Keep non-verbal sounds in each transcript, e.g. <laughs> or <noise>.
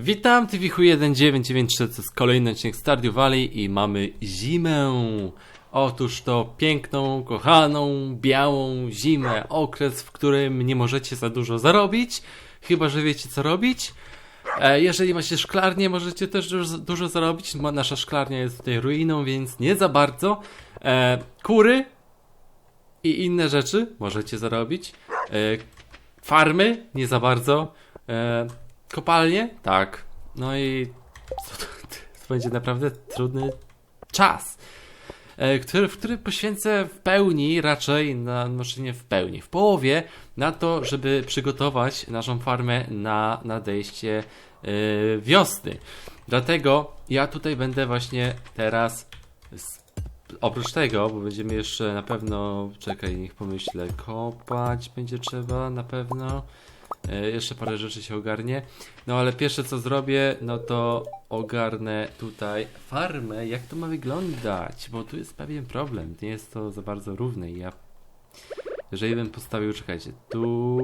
Witam, TVH1993, to jest kolejny odcinek Stardew Valley i mamy zimę. Otóż to piękną, kochaną, białą zimę, okres, w którym nie możecie za dużo zarobić, chyba że wiecie co robić. E, jeżeli macie szklarnię, możecie też dużo, zarobić. Nasza szklarnia jest tutaj ruiną, więc nie za bardzo. E, kury i inne rzeczy możecie zarobić. E, farmy nie za bardzo. Kopalnie? Tak. No i to, to, będzie naprawdę trudny czas, e, który, w który poświęcę w pełni, raczej, na, może nie w pełni, w połowie, na to, żeby przygotować naszą farmę na nadejście e, wiosny. Dlatego ja tutaj będę właśnie teraz oprócz tego, bo będziemy jeszcze na pewno, czekaj, niech pomyślę, kopać będzie trzeba na pewno. E, jeszcze parę rzeczy się ogarnie. No ale pierwsze co zrobię, no to ogarnę tutaj farmę, jak to ma wyglądać, bo tu jest pewien problem, nie jest to za bardzo równe ja... Jeżeli bym postawił, czekajcie, tu...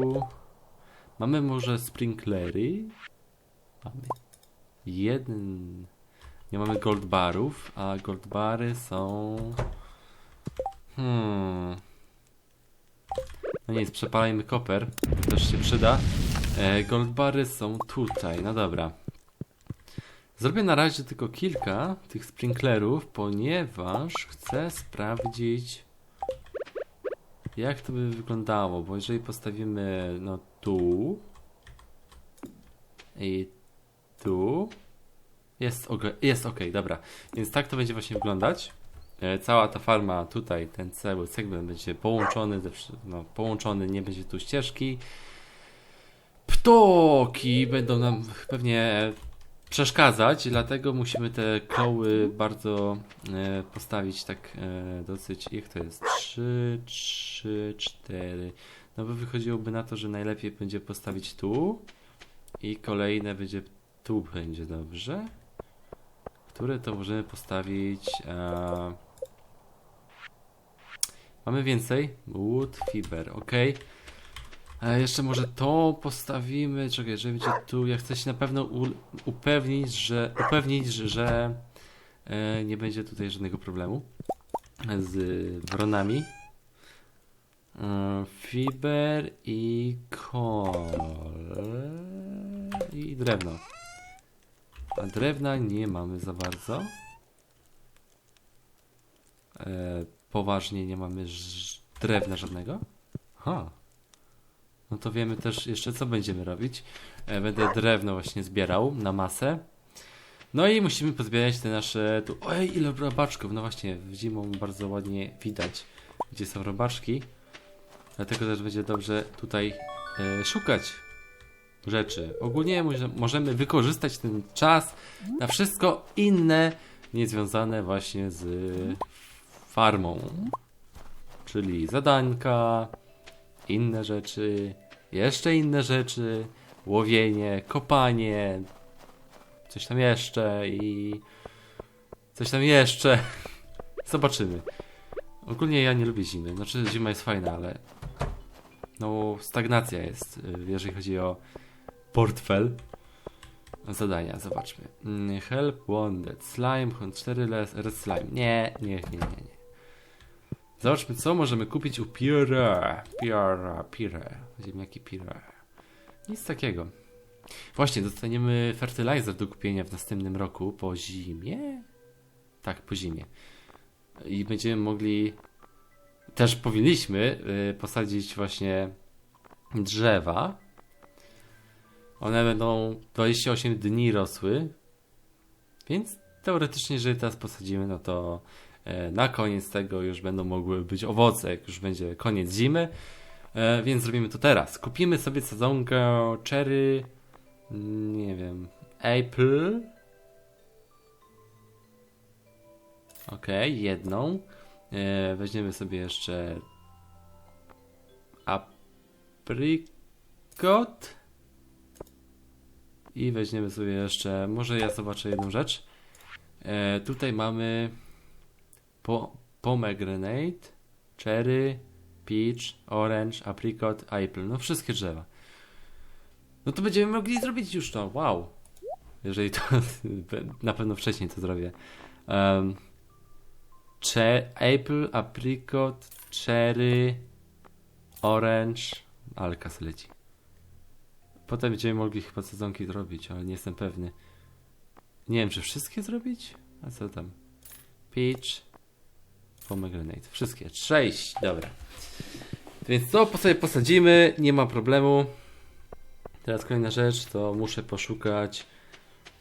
Mamy może sprinklery? Mamy. Jeden... Nie mamy gold barów, a gold bary są... Hmm... No nic, przepalajmy koper, to też się przyda. E, goldbary są tutaj, no dobra. Zrobię na razie tylko kilka tych sprinklerów, ponieważ chcę sprawdzić jak to by wyglądało, bo jeżeli postawimy no tu i tu jest, ok, jest ok, dobra. Więc tak to będzie właśnie wyglądać. E, Cała ta farma tutaj, ten cały segment będzie połączony, no, połączony, nie będzie tu ścieżki. Ptoki będą nam pewnie przeszkadzać, dlatego musimy te koły bardzo e, postawić tak e, dosyć, jak to jest, 3, 3, 4. No bo wychodziłoby na to, że najlepiej będzie postawić tu i kolejne będzie tu będzie dobrze. Które to możemy postawić? E, Mamy więcej? Wood, fiber, ok. E, jeszcze może to postawimy. Czekaj, że będzie tu. Ja chcę się na pewno upewnić, że upewnić, że, e, nie będzie tutaj żadnego problemu z wronami. E, fiber i kol i drewno. A drewna nie mamy za bardzo. E, poważnie nie mamy drewna żadnego. Ha. No to wiemy też jeszcze co będziemy robić. E, będę drewno właśnie zbierał na masę. No i musimy pozbierać te nasze... Tu... Ojej, ile robaczków. No właśnie, w zimą bardzo ładnie widać, gdzie są robaczki. Dlatego też będzie dobrze tutaj e, szukać rzeczy. Ogólnie może- możemy wykorzystać ten czas na wszystko inne, niezwiązane właśnie z farmą. Czyli zadanka, inne rzeczy, jeszcze inne rzeczy, łowienie, kopanie, coś tam jeszcze i coś tam jeszcze. <laughs> Zobaczymy. Ogólnie ja nie lubię zimy. Znaczy zima jest fajna, ale no stagnacja jest, y, jeżeli chodzi o portfel. Zadania, zobaczmy. Mm, Help wanted. Slime, hunt 4 les, red slime. Nie, nie, nie, nie, nie. Zobaczmy, co możemy kupić u Pira. Pira, Pira. Ziemniaki Pira. Nic takiego. Właśnie, dostaniemy fertilizer do kupienia w następnym roku po zimie. Tak, po zimie. I będziemy mogli. Też powinniśmy y, posadzić właśnie drzewa. One będą 28 dni rosły. Więc teoretycznie, jeżeli teraz posadzimy, no to na koniec tego już będą mogły być owoce, jak już będzie koniec zimy. E, więc zrobimy to teraz. Kupimy sobie sadzonkę cherry, mm, nie wiem, apple. Ok, jedną. E, weźmiemy sobie jeszcze aprikot. I weźmiemy sobie jeszcze, może ja zobaczę jedną rzecz. E, tutaj mamy po, pomegranate, cherry, peach, orange, apricot, apple. No wszystkie drzewa. No to będziemy mogli zrobić już to. Wow. Jeżeli to <laughs> na pewno wcześniej to zrobię. Um, apple, apricot, cherry, orange, alkas leci. Potem będziemy mogli chyba sezonki zrobić, ale nie jestem pewny. Nie wiem, czy wszystkie zrobić? A co tam? Peach, pomegranate. Wszystkie. Sześć, dobra. Więc to po sobie posadzimy, nie ma problemu. Teraz kolejna rzecz, to muszę poszukać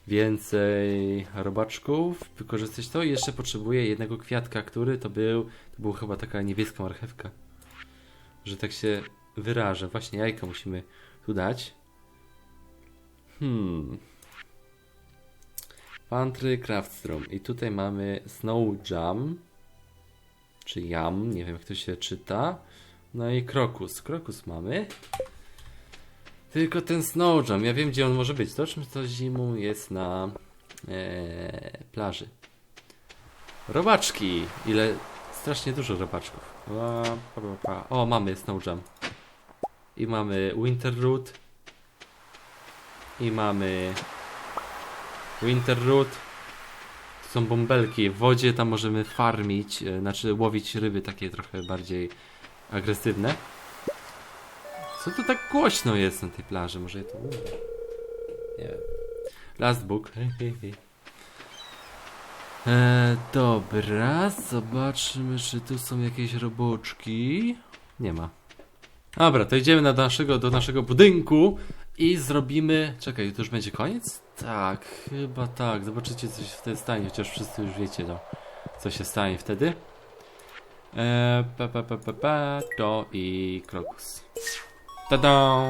więcej robaczków, wykorzystać to i jeszcze potrzebuję jednego kwiatka, który to był, to była chyba taka niebieska marchewka, że tak się wyrażę. Właśnie jajka musimy tu dać. Hmm. Pantry Craftstrom i tutaj mamy Snow Jam, czy Jam, nie wiem jak to się czyta. No i Krokus. Krokus mamy. Tylko ten Snow Jam, ja wiem gdzie on może być. To czym to zimą jest na e, plaży. Robaczki! Ile? Strasznie dużo robaczków. O, mamy Snow Jam. I mamy Winter Root. I mamy Winter Root. To są bąbelki. W wodzie tam możemy farmić, e, znaczy łowić ryby takie trochę bardziej agresywne. Co to tak głośno jest na tej plaży? Może ja to? Nie wiem. Last book. Hej, hej, hej. E, dobra, zobaczmy, czy tu są jakieś roboczki. Nie ma. Dobra, to idziemy na naszego, do naszego budynku i zrobimy. Czekaj, to już będzie koniec? Tak, chyba tak. Zobaczycie, co się wtedy stanie, chociaż wszyscy już wiecie, no, co się stanie wtedy. E, pa, pa, pa, pa, to i krokus. Tada!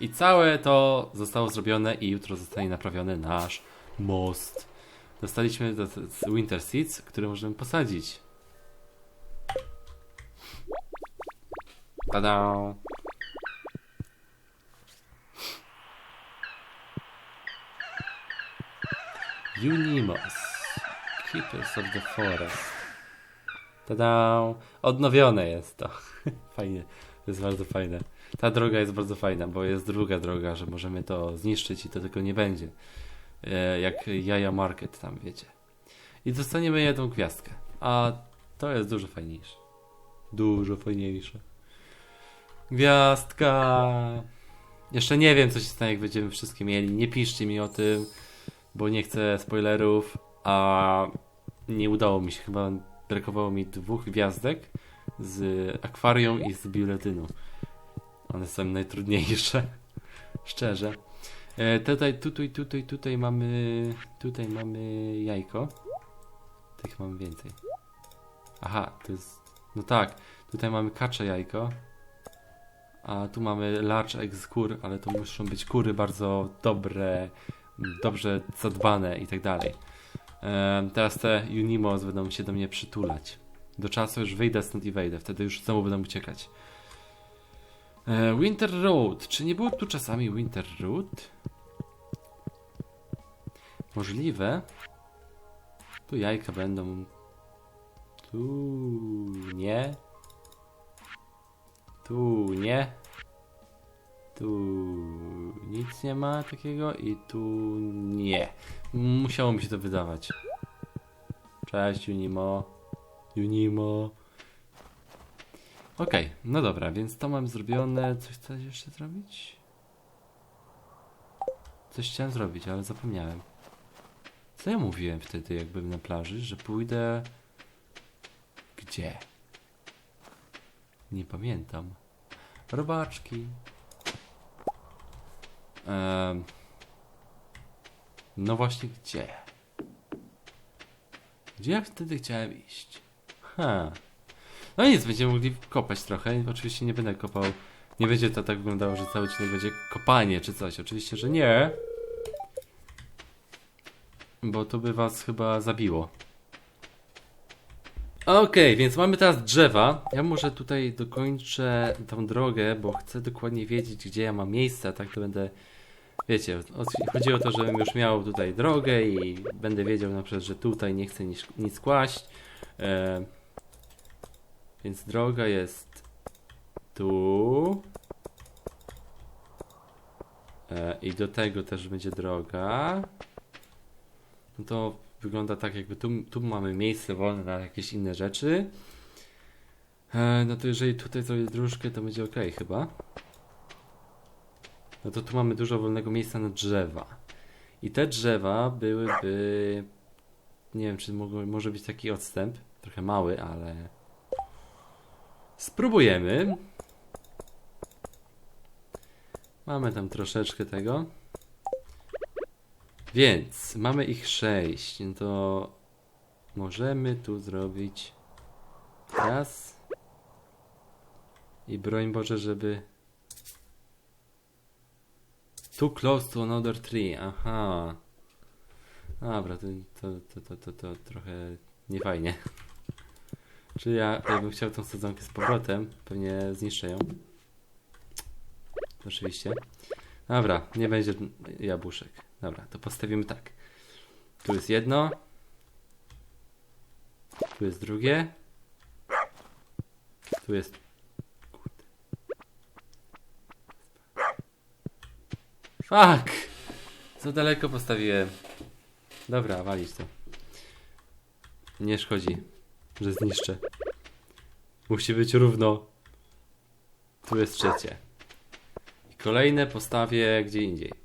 I całe to zostało zrobione i jutro zostanie naprawiony nasz most. Dostaliśmy do, z Winter Seeds, które możemy posadzić. Tada! Unimos. Keepers of the Forest. Tada! Odnowione jest to. <laughs> Fajnie. To jest bardzo fajne. Ta droga jest bardzo fajna, bo jest druga droga, że możemy to zniszczyć i to tylko nie będzie. E, jak Jaja Market tam, wiecie. I dostaniemy jedną gwiazdkę. A to jest dużo fajniejsze. Dużo fajniejsze. Gwiazdka! Jeszcze nie wiem, co się stanie, jak będziemy wszystkie mieli. Nie piszcie mi o tym, bo nie chcę spoilerów, a nie udało mi się. Chyba brakowało mi dwóch gwiazdek z akwarium i z biuletynu. One są najtrudniejsze. <laughs> Szczerze. E, tutaj, tutaj, tutaj, tutaj mamy. Tutaj mamy jajko. Tych mamy więcej. Aha, to jest. No tak, tutaj mamy kacze jajko. A tu mamy large egg kur, ale to muszą być kury bardzo dobre, dobrze zadbane i tak dalej. Teraz te Unimos będą się do mnie przytulać. Do czasu już wyjdę stąd i wejdę, wtedy już znowu będą uciekać. E, Winter Road. Czy nie było tu czasami Winter Road? Możliwe. Tu jajka będą. Tu nie. Tu nie. Tu nic nie ma takiego i tu nie. Musiało mi się to wydawać. Cześć Unimo. Unimo. Okej, no dobra, więc to mam zrobione. Coś chcę jeszcze zrobić? Coś chciałem zrobić, ale zapomniałem. Co ja mówiłem wtedy, jak byłem na plaży, że pójdę. Gdzie? Nie pamiętam. Robaczki. No właśnie, gdzie? Gdzie ja wtedy chciałem iść? Ha. No nic, będziemy mogli kopać trochę. Oczywiście nie będę kopał. Nie będzie to tak wyglądało, że cały odcinek będzie kopanie czy coś. Oczywiście, że nie. Bo to by was chyba zabiło. Okej, więc mamy teraz drzewa. Ja może tutaj dokończę tą drogę, bo chcę dokładnie wiedzieć, gdzie ja mam miejsce, tak to będę. Wiecie, chodzi o to, żebym już miał tutaj drogę i będę wiedział na przykład, że tutaj nie chcę nic, nic kłaść. E, więc droga jest tu. E, I do tego też będzie droga. no to wygląda tak, jakby tu, tu mamy miejsce wolne na jakieś inne rzeczy. E, no to jeżeli tutaj zrobię dróżkę, to będzie ok chyba. No to tu mamy dużo wolnego miejsca na drzewa. I te drzewa byłyby... Nie wiem, czy mogło, może być taki odstęp. Trochę mały, ale... Spróbujemy. Mamy tam troszeczkę tego. Więc mamy ich sześć. No to możemy tu zrobić raz. I broń Boże, żeby. Too close to another tree. Aha. Dobra, to, to, to, to, to, trochę niefajnie. Czy ja, ja bym chciał tą sadzonkę z powrotem, pewnie zniszczę ją. Oczywiście. Dobra, nie będzie jabłuszek. Dobra, to postawimy tak. Tu jest jedno. Tu jest drugie. Tu jest. Fuck! Za daleko postawiłem. Dobra, walić to. Nie szkodzi, że zniszczę. Musi być równo. Tu jest trzecie. I kolejne postawię gdzie indziej.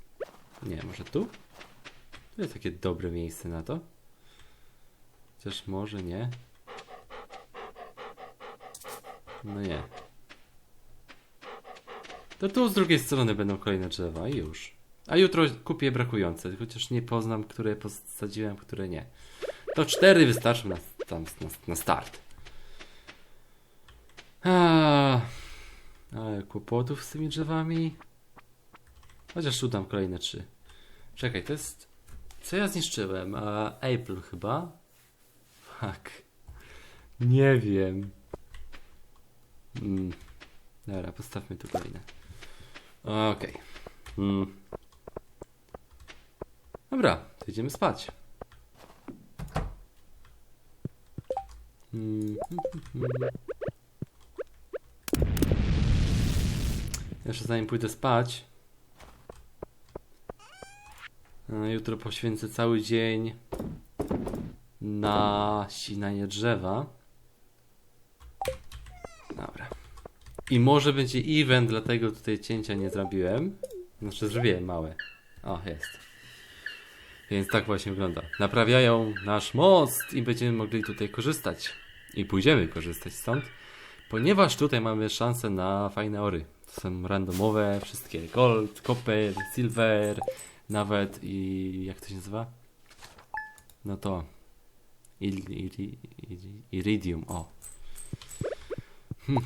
Nie, może tu? To jest takie dobre miejsce na to. Chociaż może nie. No nie. To tu z drugiej strony będą kolejne drzewa i już. A jutro kupię brakujące, chociaż nie poznam, które posadziłem, które nie. To cztery wystarczą na, tam, na, na start. A, ale kłopotów z tymi drzewami. Chociaż tu dam kolejne trzy. Czekaj, to jest... Co ja zniszczyłem? A, April chyba? Fuck. Nie wiem. Mm. Dobra, postawmy tu kolejne. Okej. Okay. Mm. Dobra, to idziemy spać. Mm. Jeszcze zanim pójdę spać, jutro poświęcę cały dzień na ścinanie drzewa. Dobra. I może będzie event, dlatego tutaj cięcia nie zrobiłem. Znaczy zrobiłem małe. O, jest. Więc tak właśnie wygląda. Naprawiają nasz most i będziemy mogli tutaj korzystać. I pójdziemy korzystać stąd. Ponieważ tutaj mamy szansę na fajne ory. To są randomowe, wszystkie gold, copper, silver, nawet i jak to się nazywa? No to iridium, o. <laughs>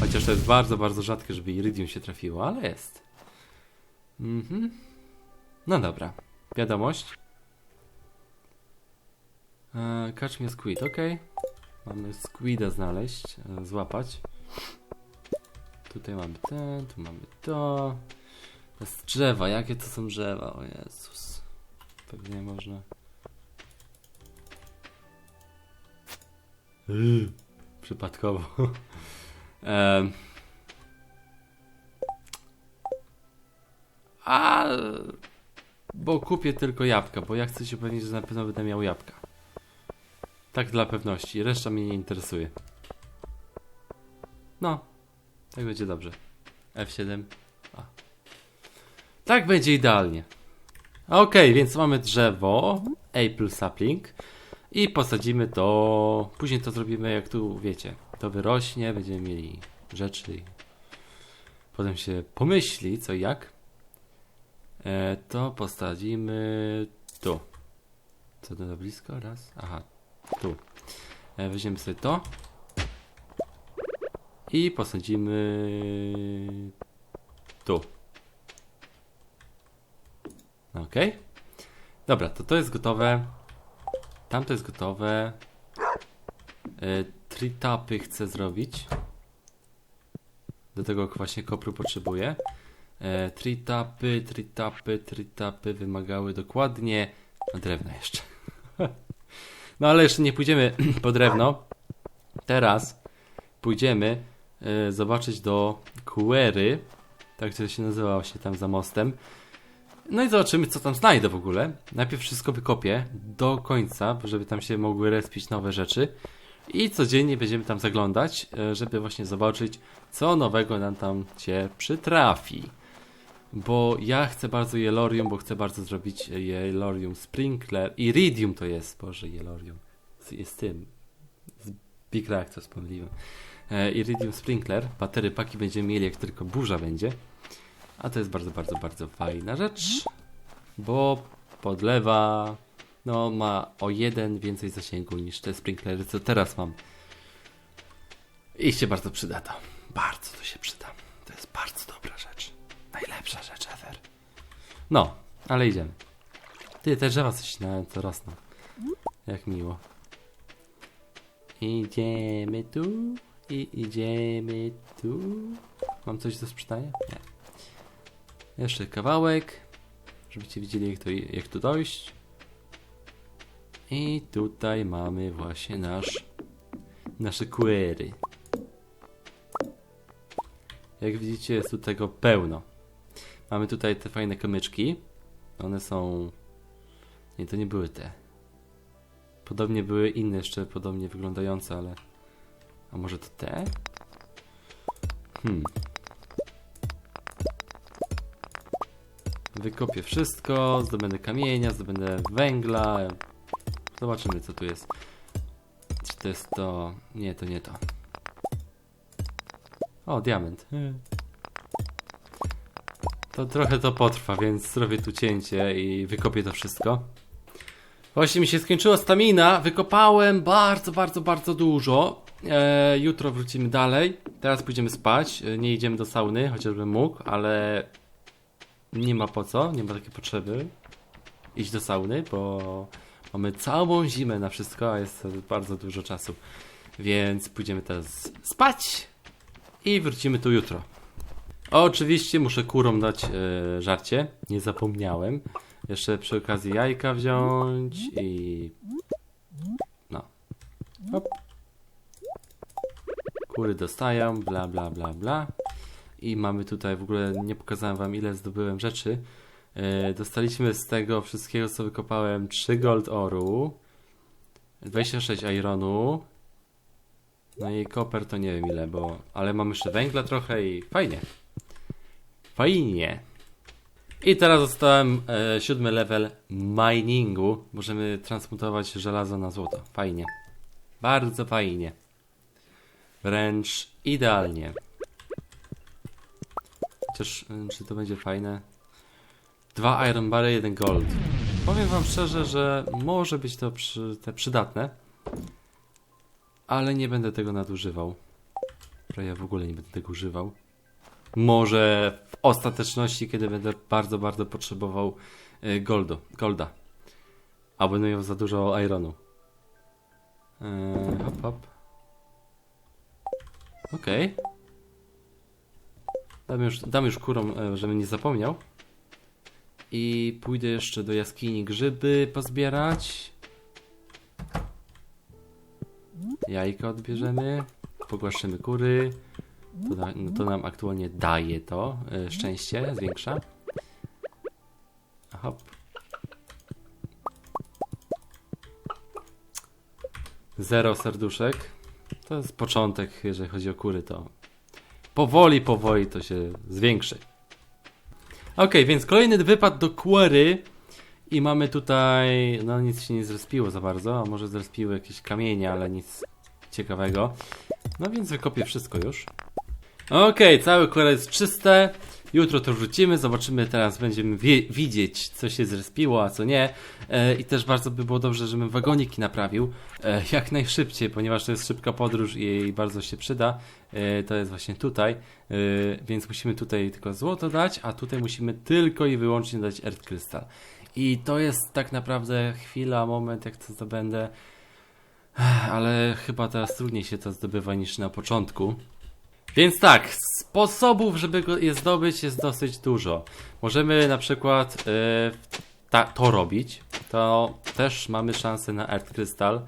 Chociaż to jest bardzo, bardzo rzadkie, żeby iridium się trafiło, ale jest. Mhm. No dobra. Wiadomość. E, catch me squid, ok. Mamy squida znaleźć, e, złapać. Tutaj mamy ten, tu mamy to. Jest drzewa, jakie to są drzewa? O Jezus. Pewnie można. Yy, przypadkowo. <laughs> um. A bo kupię tylko jabłka, bo ja chcę się upewnić, że na pewno będę miał jabłka. Tak dla pewności, reszta mnie nie interesuje. No, tak będzie dobrze. F7. Tak będzie idealnie. Ok, więc mamy drzewo, Apple sapling i posadzimy to, później to zrobimy jak tu wiecie, to wyrośnie, będziemy mieli rzeczy potem się pomyśli co i jak. E, to posadzimy tu. Co to blisko? Raz. Aha, tu. E, weźmiemy sobie to. I posadzimy tu. Ok. Dobra, to to jest gotowe. Tam to jest gotowe. E, Tritapy chcę zrobić. Do tego właśnie kopru potrzebuję. E, tritapy, tritapy, tritapy wymagały dokładnie drewna jeszcze. <laughs> no ale jeszcze nie pójdziemy <clears throat> po drewno. Teraz pójdziemy e, zobaczyć do Query. Tak to się nazywa właśnie tam za mostem. No i zobaczymy, co tam znajdę w ogóle. Najpierw wszystko wykopię do końca, żeby tam się mogły respić nowe rzeczy. I codziennie będziemy tam zaglądać, e, żeby właśnie zobaczyć, co nowego nam tam się przytrafi. Bo ja chcę bardzo Jelorium, bo chcę bardzo zrobić Jelorium Sprinkler. Iridium to jest, Boże, Jelorium. Jest tym. Z Big Reactor pomyliłem. E, Iridium Sprinkler. Batery paki będziemy mieli, jak tylko burza będzie. A to jest bardzo, bardzo, bardzo fajna rzecz. Bo podlewa. No, ma o jeden więcej zasięgu niż te sprinklery, co teraz mam. I się bardzo przyda to. Bardzo to się przyda. To jest bardzo dobra rzecz. Najlepsza rzecz ever. No, ale idziemy. Ty, te drzewa coś na to rosną. Jak miło. Idziemy tu i idziemy tu. Mam coś do sprzedania? Nie. Jeszcze kawałek, żebyście widzieli jak, to, jak tu dojść. I tutaj mamy właśnie nasz nasze query. Jak widzicie jest tu tego pełno. Mamy tutaj te fajne kamyczki. One są... Nie, to nie były te. Podobnie były inne jeszcze podobnie wyglądające, ale... A może to te? Hmm. Wykopię wszystko, zdobędę kamienia, zdobędę węgla. Zobaczymy co tu jest. Czy to jest to... Nie, to nie to. O, diament. To trochę to potrwa, więc zrobię tu cięcie i wykopię to wszystko. Właśnie mi się skończyła stamina, wykopałem bardzo, bardzo, bardzo dużo. E, jutro wrócimy dalej. Teraz pójdziemy spać. E, nie idziemy do sauny, chociażbym mógł, ale nie ma po co, nie ma takiej potrzeby iść do sauny, bo mamy całą zimę na wszystko, a jest bardzo dużo czasu. Więc pójdziemy teraz spać i wrócimy tu jutro. Oczywiście muszę kurom dać e, żarcie, nie zapomniałem. Jeszcze przy okazji jajka wziąć i... No. Hop. Kury dostają, bla bla bla bla. I mamy tutaj, w ogóle nie pokazałem wam ile zdobyłem rzeczy. E, dostaliśmy z tego wszystkiego co wykopałem 3 gold oru, 26 ironu, no i koper to nie wiem ile, bo... Ale mam jeszcze węgla trochę i fajnie. Fajnie. I teraz zostałem e, siódmy level miningu. Możemy transmutować żelazo na złoto. Fajnie. Bardzo fajnie. Wręcz idealnie. Chociaż, e, czy to będzie fajne? Dwa iron bary, jeden gold. Powiem wam szczerze, że może być to przy, te przydatne. Ale nie będę tego nadużywał. Ja w ogóle nie będę tego używał. Może w ostateczności, kiedy będę bardzo, bardzo potrzebował y, goldu, golda. A będę miał za dużo ironu. Yy, hop, hop. Okej. Dam, już, dam już kurom, e, żebym nie zapomniał. I pójdę jeszcze do jaskini grzyby pozbierać. Jajka odbierzemy. Pogłaszczymy kury. To, da, no to nam aktualnie daje to e, szczęście, zwiększa. Hop. Zero serduszek. To jest początek, jeżeli chodzi o kury, to powoli, powoli to się zwiększy. Ok, więc kolejny wypad do Quarry i mamy tutaj, no nic się nie zrespiło za bardzo, a może zrespiły jakieś kamienie, ale nic ciekawego. No więc wykopię wszystko już. Okej, całe Quarry jest czyste. Jutro to wrzucimy, zobaczymy teraz, będziemy wie- widzieć, co się zrespiło, a co nie. E, I też bardzo by było dobrze, żebym wagoniki naprawił e, jak najszybciej, ponieważ to jest szybka podróż i jej bardzo się przyda. E, to jest właśnie tutaj, e, więc musimy tutaj tylko złoto dać, a tutaj musimy tylko i wyłącznie dać Earth Crystal. I to jest tak naprawdę chwila, moment, jak to zdobędę. Ale chyba teraz trudniej się to zdobywa niż na początku. Więc tak, sposobów, żeby go je zdobyć jest dosyć dużo. Możemy na przykład e, ta, to robić. To też mamy szansę na Earth Crystal.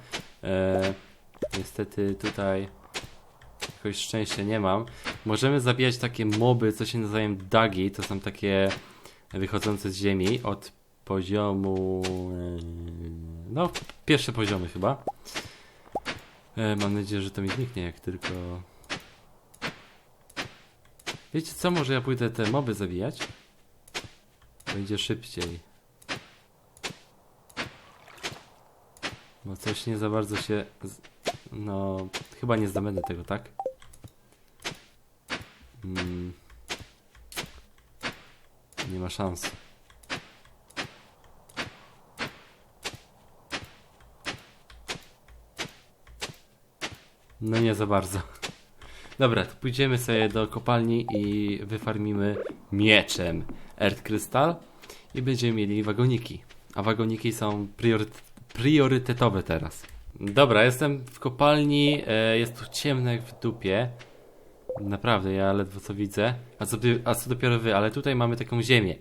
E, niestety tutaj jakoś szczęścia nie mam. Możemy zabijać takie moby, co się nazywają dagi. To są takie wychodzące z ziemi od poziomu. e, No, pierwsze poziomy chyba. E, Mam nadzieję, że to mi zniknie, jak tylko. Wiecie co? Może ja pójdę te moby zabijać? Będzie szybciej. Bo coś nie za bardzo się. z- No, chyba nie zdobędę tego, tak? Mm. Nie ma szans. No nie za bardzo. Dobra, to pójdziemy sobie do kopalni i wyfarmimy mieczem Earth Crystal i będziemy mieli wagoniki. A wagoniki są prioryt priorytetowe teraz. Dobra, jestem w kopalni, e, jest tu ciemno jak w dupie. Naprawdę, ja ledwo co widzę. A co, a co dopiero wy, ale tutaj mamy taką ziemię.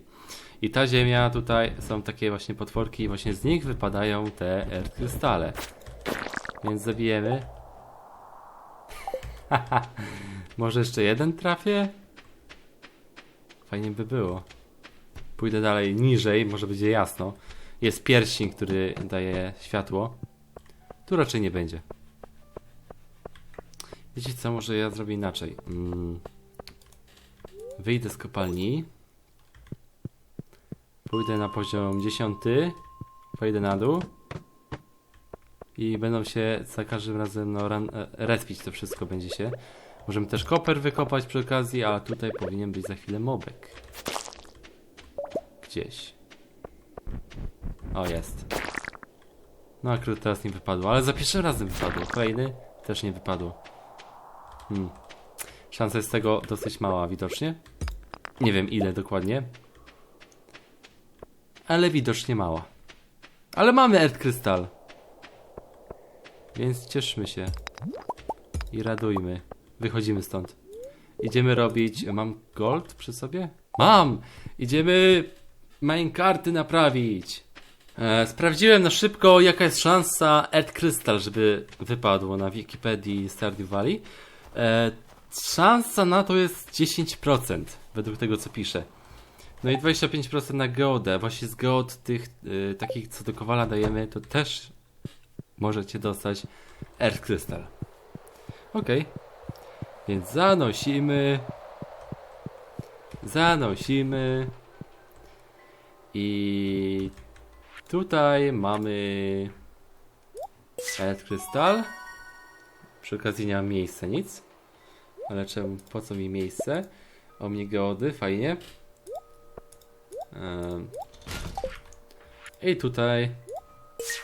I ta ziemia, tutaj są takie właśnie potworki i właśnie z nich wypadają te Earth. Więc zabijemy. <laughs> Może jeszcze jeden trafię? Fajnie by było. Pójdę dalej niżej, może będzie jasno. Jest pierścień, który daje światło. Tu raczej nie będzie. Wiecie co, może ja zrobię inaczej. Mm. Wyjdę z kopalni. Pójdę na poziom 10. Wejdę na dół. I będą się za każdym razem no, ran, e, to wszystko będzie się. Możemy też koper wykopać przy okazji, a tutaj powinien być za chwilę mobek. Gdzieś. O, jest. No akurat teraz nie wypadło, ale za pierwszym razem wypadło. Kolejny też nie wypadło. Hmm. Szansa jest tego dosyć mała widocznie. Nie wiem ile dokładnie. Ale widocznie mała. Ale mamy Earth Crystal. Więc cieszmy się. I radujmy. Wychodzimy stąd. Idziemy robić... Mam gold przy sobie? Mam! Idziemy minecarty naprawić. E, sprawdziłem na szybko, jaka jest szansa Earth Crystal, żeby wypadło na Wikipedii Stardew Valley. E, szansa na to jest 10%, według tego co pisze. No i 25% na geodę. Właśnie z geod tych y, takich, co do kowala dajemy, to też możecie dostać Earth Crystal. Okej. Więc zanosimy. Zanosimy. I tutaj mamy Earth Crystal. Przy okazji nie mam miejsca, nic. Ale czemu, po co mi miejsce? O mnie geody, fajnie. I tutaj.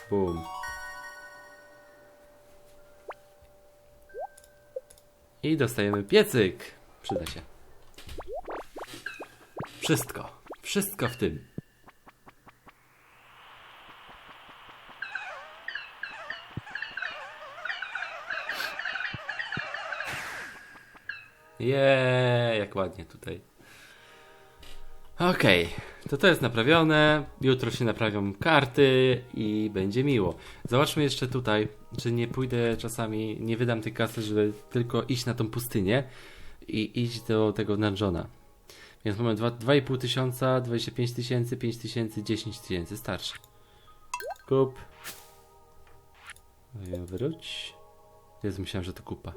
Boom. I dostajemy piecyk. Przyda się. Wszystko. Wszystko w tym. Jeee, jak ładnie tutaj. Okej, to to jest naprawione. Jutro się naprawią karty i będzie miło. Zobaczmy jeszcze tutaj, czy nie pójdę czasami, nie wydam tej kasy, żeby tylko iść na tą pustynię i iść do tego dungeona. Więc mamy dwa- 2,5 tysiąca, 25 tysięcy, 5 tysięcy, 10 tysięcy. Starczy. Kup. Wróć. Jezu, myślałem, że to kupa.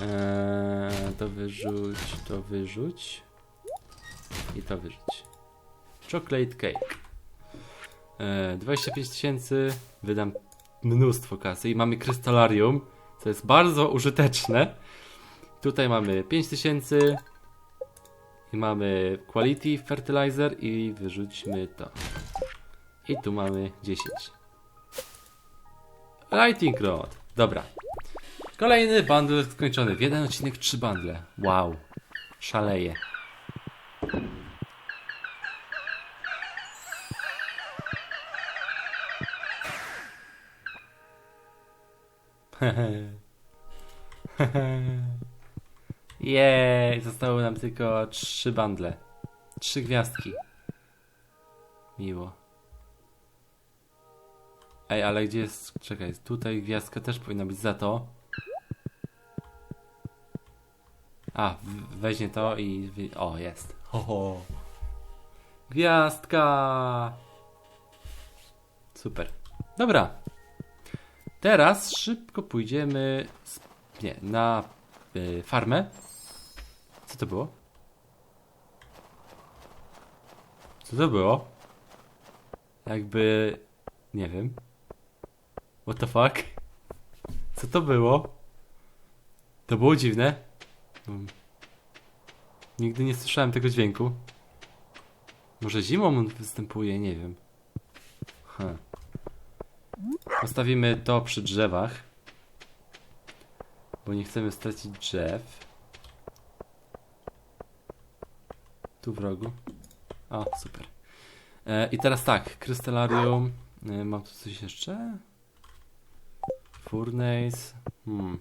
Eee, to wyrzuć, to wyrzuć. I to wyrzuć. Chocolate cake. E, 25 tysięcy. Wydam mnóstwo kasy. I mamy krystalarium, co jest bardzo użyteczne. Tutaj mamy 5 tysięcy. I mamy quality fertilizer. I wyrzućmy to. I tu mamy 10. Lighting rod. Dobra. Kolejny bundle skończony. W jeden odcinek trzy bundle. Wow. Szaleje. <laughs> Jej, zostały nam tylko trzy bundle. Trzy gwiazdki. Miło. Ej, ale gdzie jest... Czekaj, tutaj gwiazdka też powinna być za to. A, weźmie to i... O, jest. Ho. Gwiazdka! Super. Dobra. Teraz szybko pójdziemy. z- Nie, na y, farmę. Co to było? Co to było? Jakby. Nie wiem. What the fuck? Co to było? To było dziwne. Nigdy nie słyszałem tego dźwięku. Może zimą on występuje, nie wiem. Postawimy to przy drzewach. Bo nie chcemy stracić drzew. Tu w rogu. O, super. E, I teraz tak, krystalarium. E, mam tu coś jeszcze? Furnace. Hmm.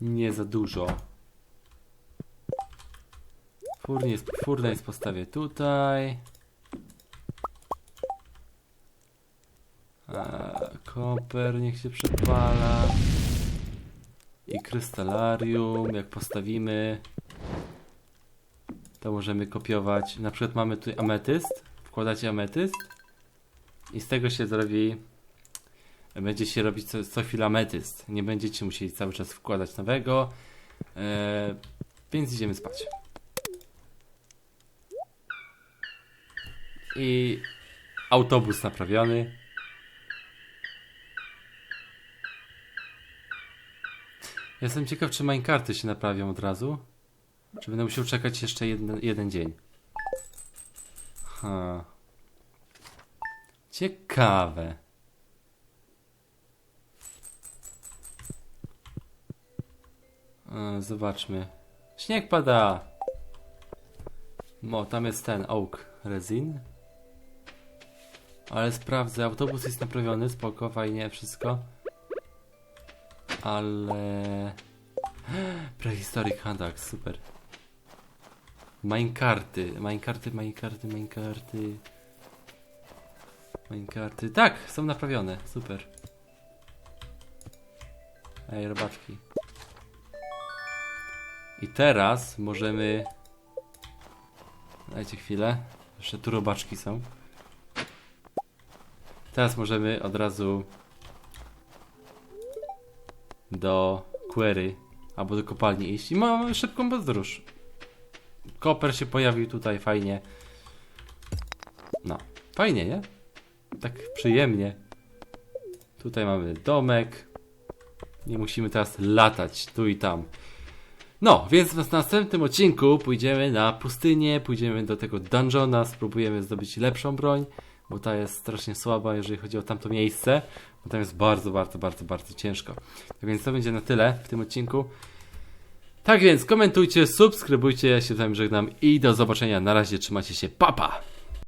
Nie za dużo. Furnace, furnace postawię tutaj. A, koper niech się przepala. I krystalarium, jak postawimy, to możemy kopiować. Na przykład mamy tu ametyst. Wkładacie ametyst i z tego się zrobi. Będzie się robić co, co chwilę ametyst. Nie będziecie musieli cały czas wkładać nowego. E, więc idziemy spać. I autobus naprawiony. Jestem ciekaw, czy minecarty się naprawią od razu. Czy będę musiał czekać jeszcze jeden, jeden dzień? Ha. Ciekawe. E, zobaczmy. Śnieg pada. O, tam jest ten oak resin. Ale sprawdzę, autobus jest naprawiony, spoko, fajnie, wszystko. Ale... <gasps> Prehistoric Handak, super. Minecarty, minecarty, minecarty, minecarty. Minecarty, tak, są naprawione, super. Ej, robaczki. I teraz możemy... Dajcie chwilę. Jeszcze tu robaczki są. Teraz możemy od razu do query albo do kopalni iść i mamy szybką podróż. Koper się pojawił tutaj fajnie. No, fajnie, nie? Tak przyjemnie. Tutaj mamy domek. Nie musimy teraz latać tu i tam. No, więc w następnym odcinku pójdziemy na pustynię, pójdziemy do tego dungeona, spróbujemy zdobyć lepszą broń, bo ta jest strasznie słaba, jeżeli chodzi o tamto miejsce. Bo tam jest bardzo, bardzo, bardzo, bardzo ciężko. Tak więc to będzie na tyle w tym odcinku. Tak więc komentujcie, subskrybujcie, ja się z wami żegnam i do zobaczenia. Na razie, trzymajcie się, papa! Pa!